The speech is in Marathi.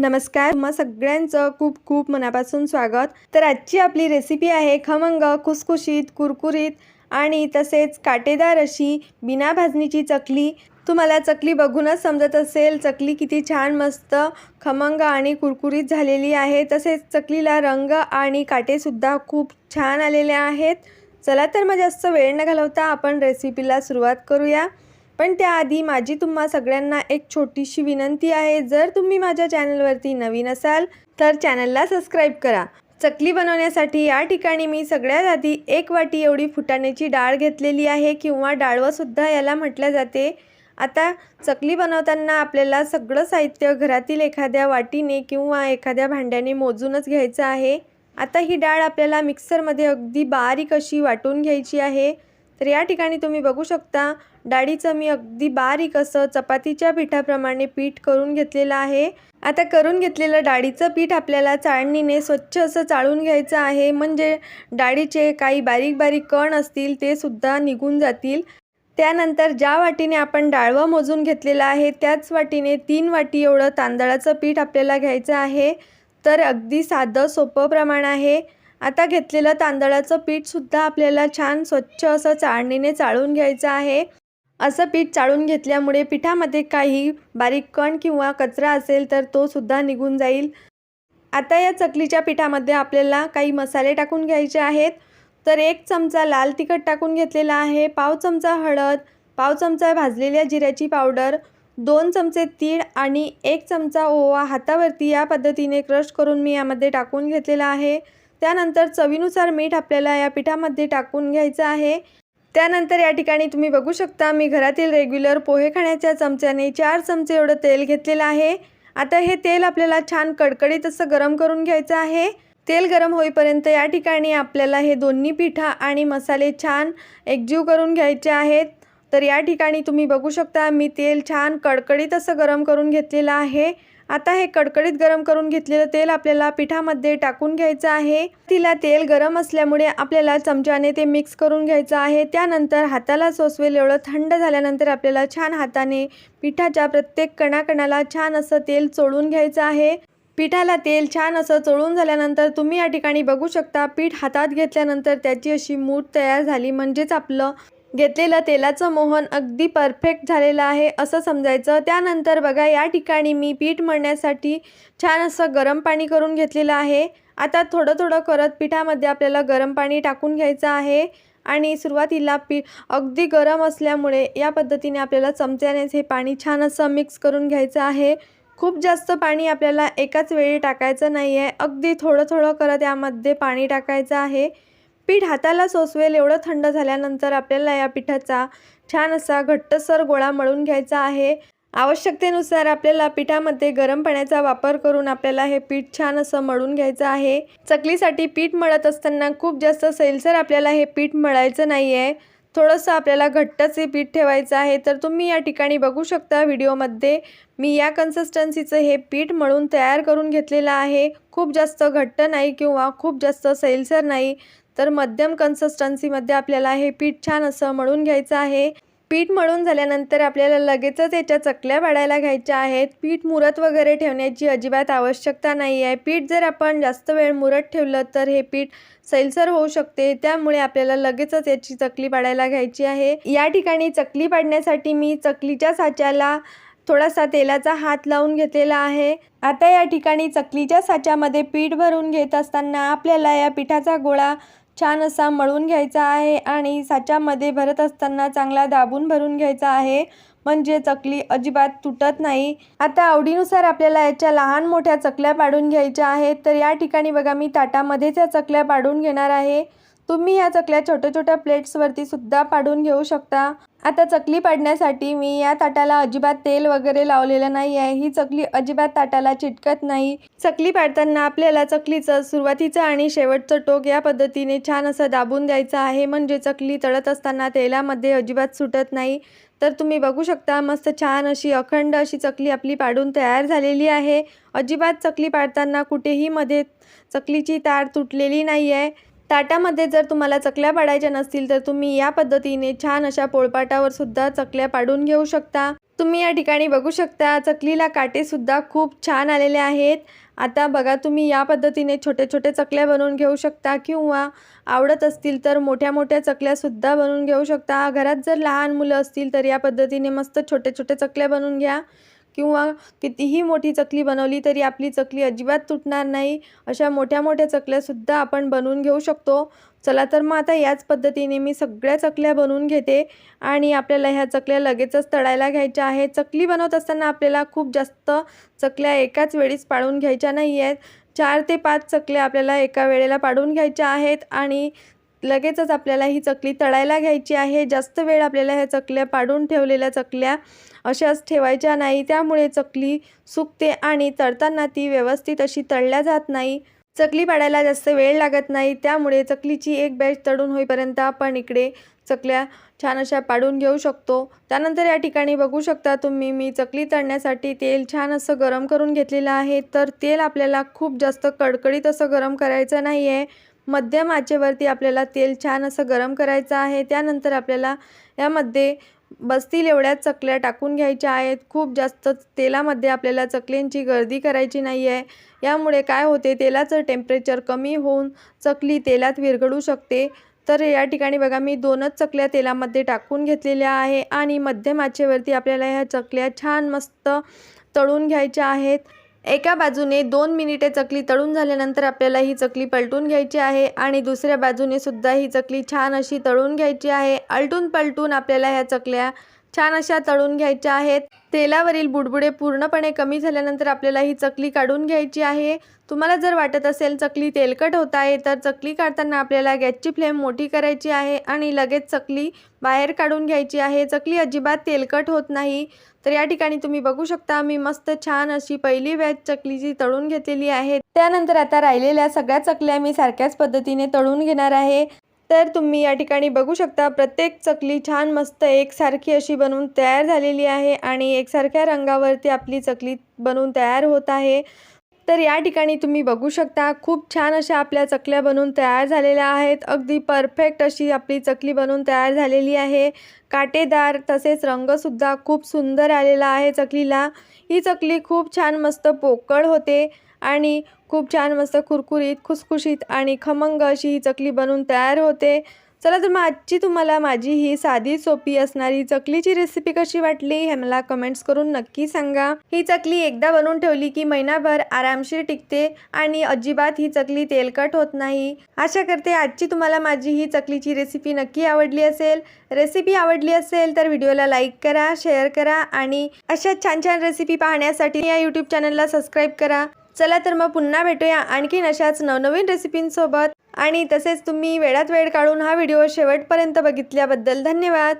नमस्कार मग सगळ्यांचं खूप खूप मनापासून स्वागत. तर आजची आपली रेसिपी आहे खमंग खुसखुशीत कुरकुरीत आणि तसेच काटेदार अशी बिना भाजणीची चकली. तुम्हाला चकली बघूनच समजत असेल चकली किती छान मस्त खमंग आणि कुरकुरीत झालेली आहे. तसेच चकलीला रंग आणि काटेसुद्धा खूप छान आलेले आहेत. चला तर मग जास्त वेळ न घालवता आपण रेसिपीला सुरुवात करूया. पण त्याआधी माझी तुम्हा सगळ्यांना एक छोटीशी विनंती आहे जर तुम्ही माझ्या चॅनलवरती नवीन असाल तर चॅनलला सबस्क्राईब करा. चकली बनवण्यासाठी या ठिकाणी मी सगळ्यात आधी एक वाटी एवढी फुटाण्याची डाळ घेतलेली आहे किंवा डाळवंसुद्धा याला म्हटलं जाते. आता चकली बनवताना आपल्याला सगळं साहित्य घरातील एखाद्या वाटीने किंवा एखाद्या भांड्याने मोजूनच घ्यायचं आहे. आता ही डाळ आपल्याला मिक्सरमध्ये अगदी बारीक अशी वाटून घ्यायची आहे. तर या ठिकाणी तुम्ही बघू शकता डाळीचं मी अगदी बारीक असं चपातीच्या पिठाप्रमाणे पीठ करून घेतलेलं आहे. आता करून घेतलेलं डाळीचं पीठ आपल्याला चाळणीने स्वच्छ असं चाळून घ्यायचं आहे. म्हणजे डाळीचे काही बारीक बारीक कण असतील ते सुद्धा निघून जातील. त्यानंतर ज्या वाटीने आपण डाळवं मोजून घेतलेलं आहे त्याच वाटीने तीन वाटी एवढं तांदळाचं पीठ आपल्याला घ्यायचं आहे. तर अगदी साधं सोपं प्रमाण आहे. आता घेतलेलं तांदळाचं पीठसुद्धा आपल्याला छान स्वच्छ असं चाळणीने चाळून घ्यायचं आहे. असं पीठ चाळून घेतल्यामुळे पिठामध्ये काही बारीक कण किंवा कचरा असेल तर तो सुद्धा निघून जाईल. आता या चकलीच्या पिठामध्ये आपल्याला काही मसाले टाकून घ्यायचे आहेत. तर एक चमचा लाल तिखट टाकून घेतलेला आहे. पाव चमचा हळद पाव चमचा भाजलेल्या जिऱ्याची पावडर दोन चमचे तीळ आणि एक चमचा ओवा हातावरती या पद्धतीने क्रश करून मी यामध्ये टाकून घेतलेला आहे. त्यानंतर चवीनुसार मीठ आपल्याला या पिठामध्ये टाकून घ्यायचं आहे. त्यानंतर या ठिकाणी तुम्ही बघू शकता मी घरातील रेग्युलर पोहे खाण्याच्या चमच्याने चार चमचे एवढं तेल घेतलेलं आहे. आता हे तेल आपल्याला छान कडकडीत असं गरम करून घ्यायचं आहे. तेल गरम होईपर्यंत या ठिकाणी आपल्याला हे दोन्ही पिठा आणि मसाले छान एकजीव करून घ्यायचे आहेत. तर या ठिकाणी तुम्ही बघू शकता मी तेल छान कडकडीत असं गरम करून घेतलेलं आहे. आता हे कडकडीत गरम करून घेतलेलं तेल आपल्याला पिठामध्ये टाकून घ्यायचं आहे. तिला तेल गरम असल्यामुळे आपल्याला चमच्याने ते मिक्स करून घ्यायचं आहे. त्यानंतर हाताला सोसवेल एवढं थंड झाल्यानंतर आपल्याला छान हाताने पिठाच्या प्रत्येक कणाकणाला छान असं तेल चोळून घ्यायचं आहे. पिठाला तेल छान असं चोळून झाल्यानंतर तुम्ही या ठिकाणी बघू शकता पीठ हातात घेतल्यानंतर त्याची अशी मूठ तयार झाली म्हणजेच आपलं घेतलेलं तेलाचं मोहन अगदी परफेक्ट झालेलं आहे असं समजायचं. त्यानंतर बघा या ठिकाणी मी पीठ मळण्यासाठी छान असं गरम पाणी करून घेतलेलं आहे. आता थोडं थोडं करत पिठामध्ये आपल्याला गरम पाणी टाकून घ्यायचं आहे. आणि सुरुवातीला पी अगदी गरम असल्यामुळे या पद्धतीने आपल्याला चमच्यानेच हे पाणी छान असं मिक्स करून घ्यायचं आहे. खूप जास्त पाणी आपल्याला एकाच वेळी टाकायचं नाही आहे अगदी थोडं थोडं करत यामध्ये पाणी टाकायचं आहे. पीठ हाताला सोसवेल एवढं थंड झाल्यानंतर आपल्याला या पिठाचा छान असा घट्टसर गोळा मळून घ्यायचा आहे. आवश्यकतेनुसार आपल्याला पिठामध्ये गरम पाण्याचा वापर करून आपल्याला हे पीठ छान असं मळून घ्यायचं आहे. चकलीसाठी पीठ मळत असताना खूप जास्त सैलसर आपल्याला हे पीठ मळायचं नाही आहे थोडंसं आपल्याला घट्टच हे पीठ ठेवायचं आहे तर तुम्ही या ठिकाणी बघू शकता व्हिडिओमध्ये. मी या कन्सिस्टन्सीचं हे पीठ मळून तयार करून घेतलेलं आहे. खूप जास्त घट्ट नाही किंवा खूप जास्त सैलसर नाही तर मध्यम कन्सिस्टन्सीमध्ये आपल्याला हे पीठ छान असं मळून घ्यायचं आहे. पीठ मळून झाल्यानंतर आपल्याला लगेचच याच्या चकल्या पाडायला घ्यायच्या आहेत. पीठ मुरत वगैरे ठेवण्याची अजिबात आवश्यकता नाही आहे पीठ जर आपण जास्त वेळ मुरत ठेवलं तर हे पीठ सैलसर होऊ शकते. त्यामुळे आपल्याला लगेचच याची चकली पाडायला घ्यायची आहे. या ठिकाणी चकली पाडण्यासाठी मी चकलीच्या साच्याला थोडासा तेलाचा हात लावून घेतलेला आहे. आता या ठिकाणी चकलीच्या साच्यामध्ये पीठ भरून घेत असताना आपल्याला या पिठाचा गोळा छान असा मळून घ्यायचा आहे आणि साच्यामध्ये भरत असताना चांगला दाबून भरून घ्यायचा आहे. म्हणजे चकली अजिबात तुटत नाही. आता आवडीनुसार आपल्याला याच्या लहान मोठ्या चकल्या पाडून घ्यायच्या आहेत. तर या ठिकाणी बघा मी ताटामध्येच या चकल्या पाडून घेणार आहे. तुम्ही ह्या चकल्या छोट्या छोट्या प्लेट्सवरती सुद्धा पाडून घेऊ शकता. आता चकली पाडण्यासाठी मी या ताटाला अजिबात तेल वगैरे लावलेलं नाही आहे. ही चकली अजिबात ताटाला चिटकत नाही. चकली पाडताना आपल्याला चकलीचं सुरुवातीचं आणि शेवटचं टोक या पद्धतीने छान असं दाबून द्यायचं आहे. म्हणजे चकली तळत असताना तेलामध्ये अजिबात सुटत नाही. तर तुम्ही बघू शकता मस्त छान अशी अखंड अशी चकली आपली पाडून तयार झालेली आहे. अजिबात चकली पाडताना कुठेही मध्ये चकलीची तार तुटलेली नाही आहे ताटामध्ये जर तुम्हाला चकल्या पाडायच्या नसतील तर तुम्ही या पद्धतीने छान अशा पोळपाटावर सुद्धा चकल्या पाडून घेऊ शकता. तुम्ही या ठिकाणी बघू शकता चकलीला काटेसुद्धा खूप छान आलेले आहेत. आता बघा तुम्ही या पद्धतीने छोटे छोटे चकल्या बनवून घेऊ शकता किंवा आवडत असतील तर मोठ्या मोठ्या चकल्यासुद्धा बनवून घेऊ शकता. घरात जर लहान मुलं असतील तर या पद्धतीने मस्त छोटे छोटे चकल्या बनवून घ्या. किंवा कितीही मोठी चकली बनवली तरी आपली चकली अजिबात तुटणार नाही. अशा मोठ्या मोठ्या चकल्यासुद्धा आपण बनवून घेऊ शकतो. चला तर मग आता याच पद्धतीने मी सगळ्या चकल्या बनवून घेते. आणि आपल्याला ह्या चकल्या लगेचच तळायला घ्यायच्या आहेत. चकली बनवत असताना आपल्याला खूप जास्त चकल्या एकाच वेळीच पाळून घ्यायच्या नाही आहेत चार ते पाच चकल्या आपल्याला एका वेळेला पाडून घ्यायच्या आहेत. आणि लगेचच आपल्याला ही चकली तळायला घ्यायची आहे. जास्त वेळ आपल्याला ह्या चकल्या पाडून ठेवलेल्या चकल्या अशाच ठेवायच्या नाही. त्यामुळे चकली सुकते आणि तळताना ती व्यवस्थित अशी तळल्या जात नाही. चकली पाडायला जास्त वेळ लागत नाही. त्यामुळे चकलीची एक बॅच तळून होईपर्यंत आपण इकडे चकल्या छान अशा पाडून घेऊ शकतो. त्यानंतर या ठिकाणी बघू शकता तुम्ही मी चकली तळण्यासाठी तेल छान असं गरम करून घेतलेलं आहे. तर तेल आपल्याला खूप जास्त कडकडीत असं गरम करायचं नाही आहे मध्यम आचेवरती आपल्याला तेल छान असं गरम करायचं आहे. त्यानंतर आपल्याला यामध्ये बसतील एवढ्या चकल्या टाकून घ्यायच्या आहेत. खूप जास्त तेलामध्ये आपल्याला चकल्यांची गर्दी करायची नाही आहे यामुळे काय होते तेलाचं टेम्परेचर कमी होऊन चकली तेलात विरघळू शकते. तर या ठिकाणी बघा मी दोनच चकल्या तेलामध्ये टाकून घेतलेल्या आहे आणि मध्यम आचेवरती आपल्याला ह्या चकल्या छान मस्त तळून घ्यायच्या आहेत. एका बाजूने दोन मिनिटे चकली तळून झाल्यानंतर आपल्याला ही चकली पलटून घ्यायची आहे आणि दुसऱ्या बाजूने सुद्धा ही चकली छान अशी तळून घ्यायची आहे. आलटून पलटून आपल्याला ह्या चकल्या छान अशा तळून घ्यायच्या आहेत. तेलावरील बुडबुडे पूर्णपणे कमी झाल्यानंतर आपल्याला ही चकली काढून घ्यायची आहे. तुम्हाला जर वाटत असेल चकली तेलकट होत आहे तर चकली काढताना आपल्याला गॅसची फ्लेम मोठी करायची आहे आणि लगेच चकली बाहेर काढून घ्यायची आहे. चकली अजिबात तेलकट होत नाही. तर या ठिकाणी तुम्ही बघू शकता मी मस्त छान अशी पहिली बॅच चकलीची तळून घेतलेली आहे. त्यानंतर आता राहिलेल्या सगळ्या चकल्या मी सारख्याच पद्धतीने तळून घेणार आहे. तर तुम्ही या ठिकाणी बघू शकता प्रत्येक चकली छान मस्त एकसारखी अशी बनवून तयार झालेली आहे आणि एकसारख्या रंगावरती आपली चकली बनवून तयार होत आहे. तर या ठिकाणी तुम्ही बघू शकता खूप छान अशा आपल्या चकल्या बनवून तयार झालेल्या आहेत. अगदी परफेक्ट अशी आपली चकली बनवून तयार झालेली आहे. काटेदार तसेच रंगसुद्धा खूप सुंदर आलेला आहे चकलीला. ही चकली खूप छान मस्त पोकळ होते. आणि खूप छान मस्त कुरकुरीत खुसखुशीत आणि खमंग अशी ही चकली बनवून तयार होते. चला तर मग आजची तुम्हाला माझी ही साधी सोपी असणारी चकलीची रेसिपी कशी वाटली हे मला कमेंट्स करून नक्की सांगा. ही चकली एकदा बनवून ठेवली की महिनाभर आरामशीर टिकते आणि अजिबात ही चकली तेलकट होत नाही. आशा करते आजची तुम्हाला माझी ही चकलीची रेसिपी नक्की आवडली असेल. रेसिपी आवडली असेल तर व्हिडिओला लाईक करा शेअर करा आणि अशा छान छान रेसिपी पाहण्यासाठी या यूट्यूब चॅनलला सबस्क्राईब करा. चला तर मग पुन्हा भेटूया आणखीन अशाच नवनवीन रेसिपींसोबत आणि तसेच तुम्ही वेळात वेळ काढून हा व्हिडिओ शेवटपर्यंत बघितल्याबद्दल धन्यवाद.